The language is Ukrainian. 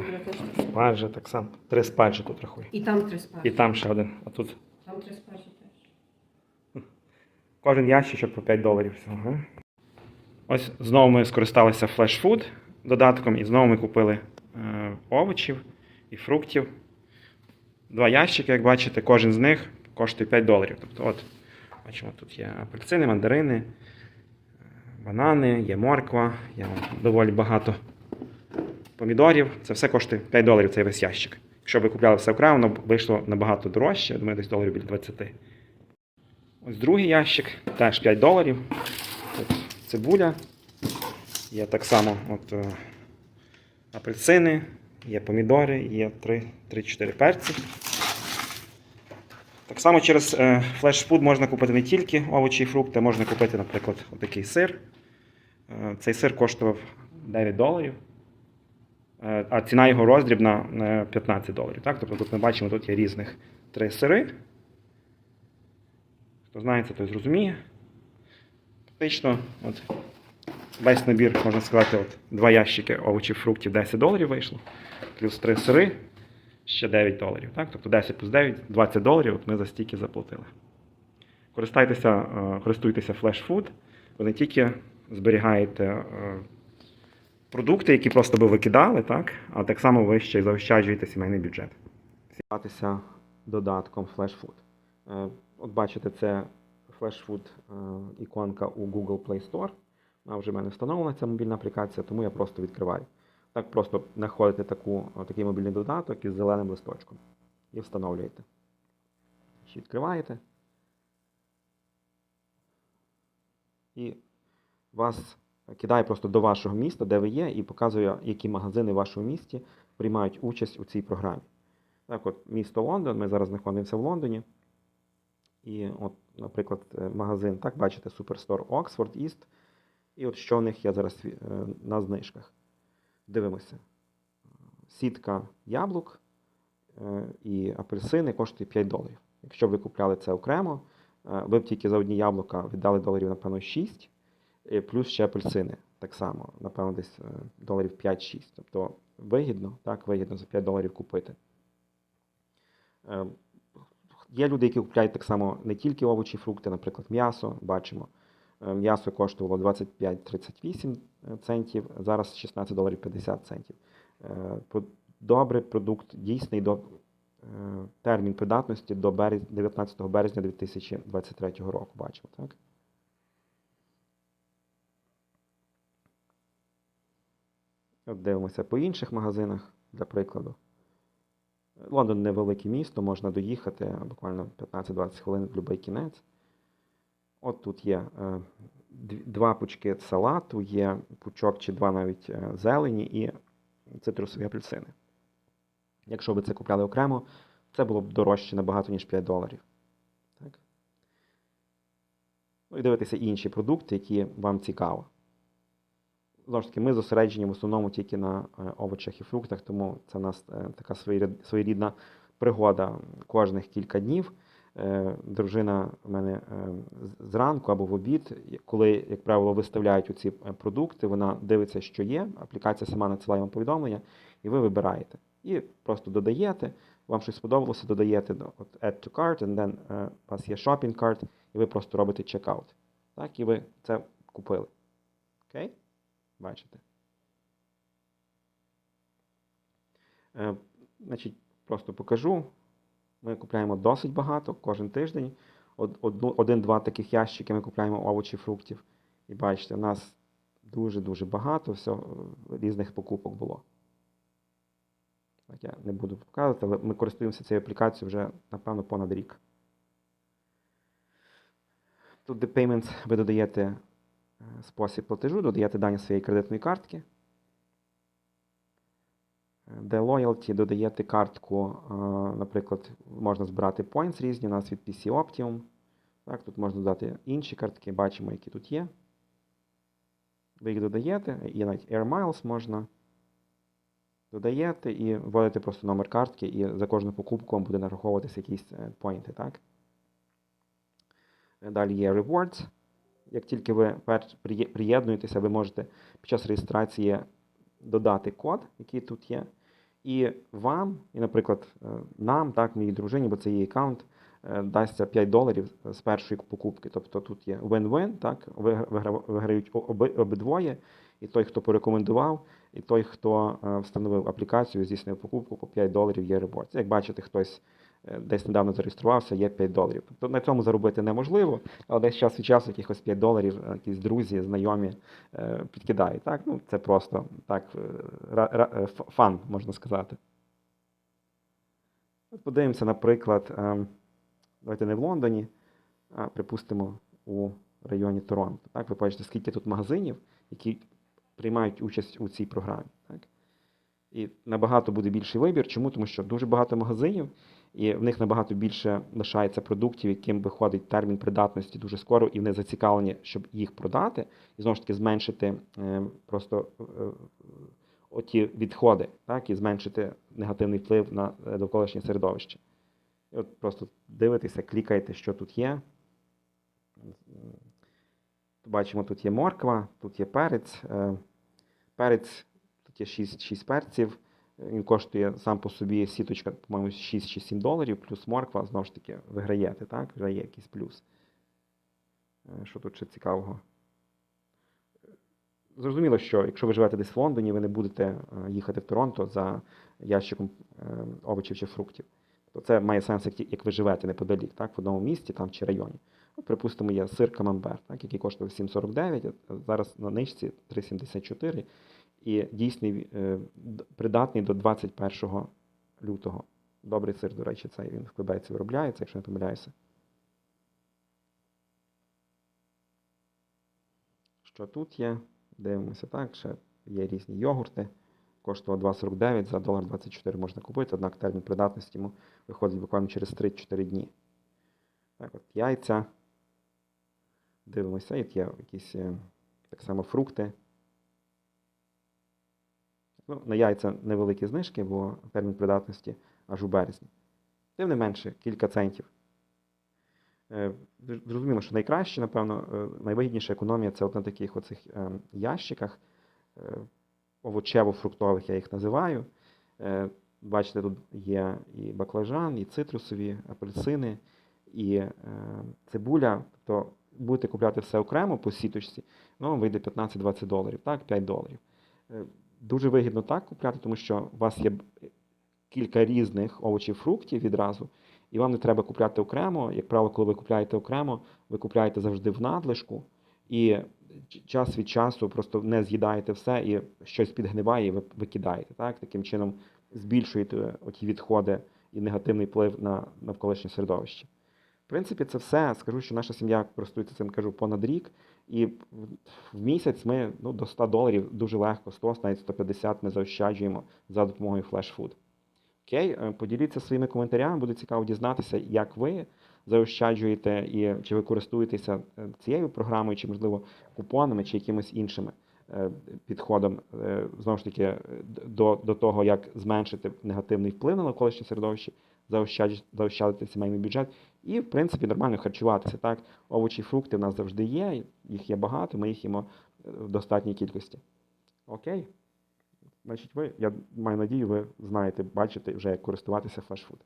буде теж таке. Спаржа так само. Три спаржі тут рахує. І там три спаржі. І там ще один. А тут Там три спаржі теж. кожен ящичок по 5 доларів всього. га? Ось знову ми скористалися флешфуд додатком і знову ми купили е, овочів і фруктів. Два ящики, як бачите, кожен з них коштує 5 доларів. Тобто, от, бачимо, тут є апельсини, мандарини, е, банани, є морква, є доволі багато помідорів. Це все коштує 5 доларів, цей весь ящик. Якщо ви купляли все окремо, воно вийшло набагато дорожче, я думаю, десь доларів біля 20. Ось другий ящик, теж 5 доларів. Тут цибуля. Є так само от, е, апельсини, є помідори, є 3-4 перці. Так само через флешфуд можна купити не тільки овочі і фрукти, можна купити, наприклад, отакий сир. Е, цей сир коштував 9 доларів, а ціна його роздрібна е, 15 доларів. Так? Тобто тут ми бачимо, тут є різних три сири. Хто знає це, той зрозуміє. Фактично, от, весь набір, можна сказати, от, два ящики овочів, фруктів 10 доларів вийшло, плюс три сири, ще 9 доларів. Так? Тобто 10 плюс 9, 20 доларів от ми за стільки заплатили. Користайтеся, е, користуйтеся флешфуд, ви не тільки зберігаєте е, продукти, які просто би викидали, так? а так само ви ще й заощаджуєте сімейний бюджет. Сіпатися додатком FlashFood. Е, От бачите, це FlashFood е, іконка у Google Play Store. Вона вже в мене встановлена ця мобільна аплікація, тому я просто відкриваю. Так просто знаходите таку, такий мобільний додаток із зеленим листочком і встановлюєте. Ще відкриваєте. І вас кидає просто до вашого міста, де ви є, і показує, які магазини в вашому місті приймають участь у цій програмі. Так, от місто Лондон, ми зараз знаходимося в Лондоні. І, от, наприклад, е, магазин, так, бачите, Superstore Oxford East. І от що в них є зараз е, на знижках. Дивимося. Сітка яблук е, і апельсини коштує 5 доларів. Якщо б ви купляли це окремо, ви б тільки за одні яблука віддали доларів, напевно, 6, плюс ще апельсини. Так само, напевно, десь е, доларів 5-6. Тобто вигідно, так, вигідно за 5 доларів купити. Е, Є люди, які купляють так само не тільки овочі, фрукти, наприклад, м'ясо. Бачимо. Е, М'ясо коштувало 25-38 центів, зараз 16 доларів 50 центів. Добрий продукт, дійсний до термін придатності до 19 березня 2023 року. Бачимо, так? От дивимося по інших магазинах, для прикладу. Лондон невелике місто, можна доїхати буквально 15-20 хвилин в будь-який кінець. От тут є е, два пучки салату, є пучок чи два навіть е, зелені і цитрусові апельсини. Якщо ви це купляли окремо, це було б дорожче набагато, ніж 5 доларів. Так? Ну і дивитися інші продукти, які вам цікаво. Знову ж таки, ми зосереджені в основному тільки на е, овочах і фруктах, тому це в нас е, така своєрідна пригода кожних кілька днів. Е, Дружина в мене зранку або в обід, коли, як правило, виставляють оці продукти, вона дивиться, що є. Аплікація сама надсилає вам повідомлення, і ви вибираєте. І просто додаєте. Вам щось сподобалося, додаєте от, Add to cart, and then у вас є shopping cart, і ви просто робите checkout. Так, і ви це купили. Окей? Бачите? Е, значить, просто покажу. Ми купляємо досить багато кожен тиждень. Один-два таких ящики ми купляємо овочів, фруктів. І бачите, у нас дуже-дуже багато всього, е, різних покупок було. Так, я не буду показувати, але ми користуємося цією аплікацією вже, напевно, понад рік. Тут The Payments ви додаєте спосіб платежу, додаєте дані своєї кредитної картки. Де Loyalty додаєте картку, е, наприклад, можна збирати points різні, у нас від PC Optimum. Так, тут можна додати інші картки, бачимо, які тут є. Ви їх додаєте, є навіть Air Miles можна. Додаєте і вводите просто номер картки, і за кожну покупку вам буде нараховуватися якісь е, поінти, Далі є Rewards. Як тільки ви приєднуєтеся, ви можете під час реєстрації додати код, який тут є. І вам, і, наприклад, е, нам, так, моїй дружині, бо це її аккаунт, е, дасться 5 доларів з першої покупки. Тобто тут є win-win, так, вигра- вигра- виграють обидвоє, і той, хто порекомендував, і той, хто е, встановив аплікацію, здійснив покупку по 5 доларів є реборд. Як бачите, хтось десь недавно зареєструвався, є 5 доларів. Тобто на цьому заробити неможливо, але десь час від часу якихось 5 доларів, е, якісь друзі, знайомі е, підкидають. Так? Ну, це просто так, е, е, фан, можна сказати. Подивимося, наприклад, давайте не в Лондоні, а припустимо у районі Торонто. Так? Ви бачите, скільки тут магазинів, які приймають участь у цій програмі. Так? І набагато буде більший вибір. Чому? Тому що дуже багато магазинів, і в них набагато більше лишається продуктів, яким виходить термін придатності дуже скоро, і вони зацікавлені, щоб їх продати, і знову ж таки зменшити е, просто е, оті відходи, так, і зменшити негативний вплив на е, довколишнє середовище. І от просто дивитеся, клікаєте, що тут є. Бачимо, тут є морква, тут є перець. Перець, тут є 6, 6 перців. Він коштує сам по собі сіточка, по-моєму, 6 чи 7 доларів, плюс морква, знову ж таки, виграєте, так? Вже є якийсь плюс. Е, Що тут ще цікавого? Зрозуміло, що якщо ви живете десь в Лондоні, ви не будете е, їхати в Торонто за ящиком е, овочів чи фруктів. То це має сенс, як, ви живете неподалік, так, в одному місті там, чи районі. От, припустимо, є сир камамбер, так, який коштує 7,49, а зараз на нижці 3,74 і дійсний е, придатний до 21 лютого. Добрий сир, до речі, цей він в Квебеці виробляється, якщо не помиляюся. Що тут є? Дивимося так, ще є різні йогурти. Коштував 2,49 за долар 24 можна купити, однак термін придатності йому виходить буквально через 3-4 дні. Так, от яйця. Дивимося, от є якісь е, так само фрукти. Ну, на яйця невеликі знижки, бо термін придатності аж у березні. Тим не менше, кілька центів. Е, Зрозуміло, що найкраще, напевно, е, найвигідніша економія це от на таких оцих е, ящиках овочево-фруктових, я їх називаю. Бачите, тут є і баклажан, і цитрусові, апельсини, і цибуля. Тобто будете купляти все окремо по сіточці, ну, вийде 15-20 доларів, так, 5 доларів. Дуже вигідно так купляти, тому що у вас є кілька різних овочів, фруктів відразу, і вам не треба купляти окремо. Як правило, коли ви купляєте окремо, ви купляєте завжди в надлишку, і час від часу просто не з'їдаєте все і щось підгниває, і ви викидаєте. Так? Таким чином збільшуєте оті відходи і негативний вплив на навколишнє середовище. В принципі, це все. Скажу, що наша сім'я користується цим, кажу, понад рік. І в- місяць ми ну, до 100 доларів дуже легко, 100, навіть 150 ми заощаджуємо за допомогою Flash Food. Окей, Е, поділіться своїми коментарями, буде цікаво дізнатися, як ви заощаджуєте і чи ви користуєтеся е, цією програмою, чи, можливо, купонами, чи якимось іншим е, підходом, знову ж таки, до, до того, як зменшити негативний вплив на навколишнє середовище, заощадити сімейний бюджет і, в принципі, нормально харчуватися. Так, овочі, фрукти в нас завжди є, їх є багато, ми їх їмо е, в достатній кількості. Окей. Значить, ви, я маю надію, ви знаєте, бачите вже, як користуватися флешфуд.